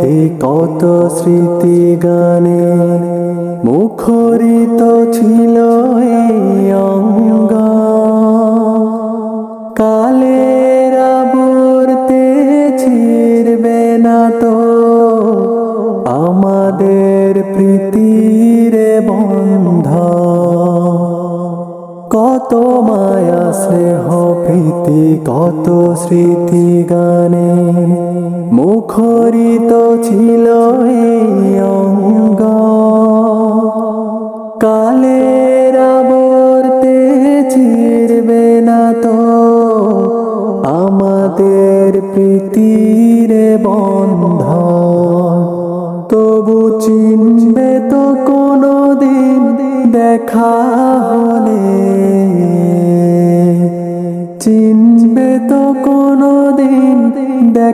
প্রীতি কত স্মৃতি গানে মুখরিত ছিল এই অঙ্গ। কত মায়া, স্নেহ, প্রীতি, কত স্মৃতি গানে। মুখরিত ছিল এই অঙ্গ। কালের আবর্তে চিরবে না তো। আমাদের প্রীতির বন্ধ তবু চিনবে তো কোনো দিন দেখা হলে।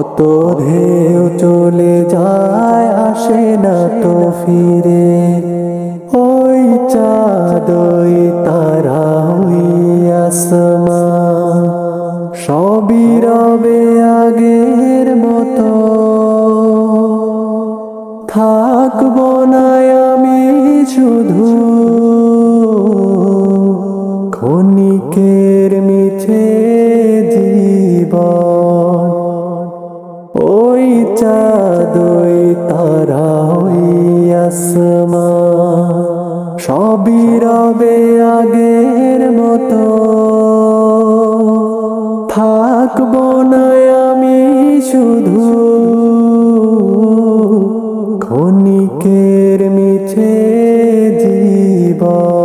কত ঢেউ চলে যায়, আসে না তো ফিরে। ওই চাঁদ ওই তারা ওই আসমা সবই রবে আগের মতো। থাকব না আমি শুধু ওই আসমা সবই রবে আগের মতো। থাকব না আমি শুধু। ক্ষণিকের মিছে জীবন।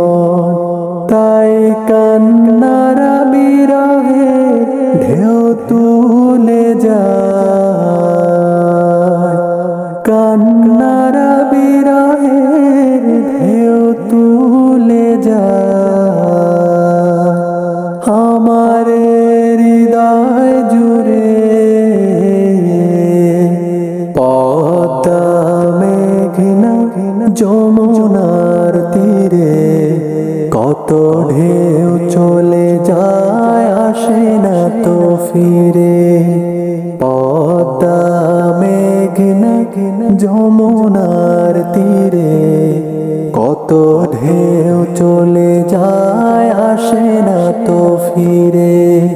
কান্নারা বিরহে ঢেউ তুলে যায় আমার হৃদয় জুড়ে পদ্মা, মেঘনা, যমুনার তীরে কত ঢেউ চলে যায় আসে না তো ফিরে। পদ্মা মেঘনা যমুনার তীরে? কত ঢেউ চলে যায় আসে না তো ফিরে।